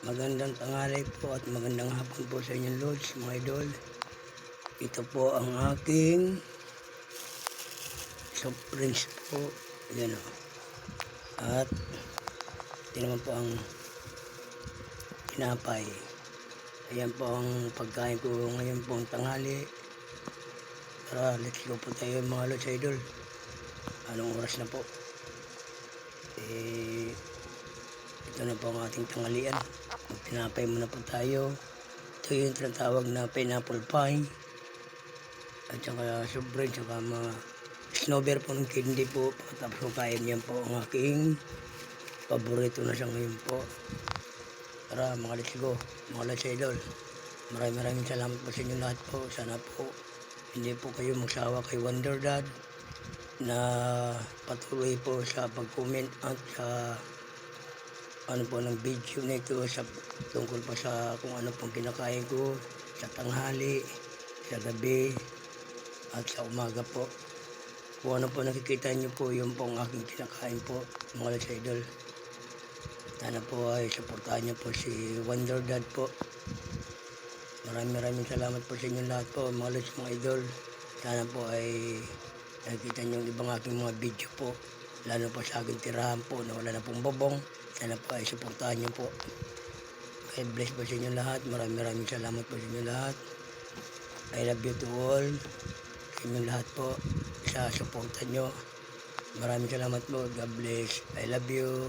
Magandang tanghali po at magandang hapon po sa inyong Lods, mga idol. Ito po ang aking soft po. Yan o. At ito naman po ang tinapay. Ayan po ang pagkain ko ngayon pong tanghali. Tara, let's go po tayo mga Lods, idol. Anong oras na po? Eh, ito na po ang ating tanghalian. Magtinapay muna po tayo. Ito yung tinatawag na pineapple pie. At saka sobre, saka mga snowber po ng candy po. Tapos kung kain yan po ang aking paborito na siya ngayon po. Tara mga let's go. Mga let's idol. Maraming maraming salamat po sa inyo lahat po. Sana po hindi po kayo magsawa kay Wonder Dad na patuloy po sa pag-comment at sa ano po ng video nito sa tungkol pa sa kung ano pong kinakain ko sa tanghali, sa gabi at sa umaga po. Kung ano po nakikita niyo po yung pong aking kinakain po mga Lods idol. Sana po ay suportahan niyo po si Wonder Dad po. Maraming maraming salamat po sa inyo lahat po mga mga idol. Sana po ay nakikita niyo yung ibang aking mga video po. Lalo po sa aking tirahan po na wala na pong bobong. Sana po ay suportahan niyo po. God bless po sa inyo lahat. Maraming maraming salamat po sa inyo lahat. I love you to all. Sa inyo lahat po sa suporta niyo. Maraming salamat po. God bless. I love you.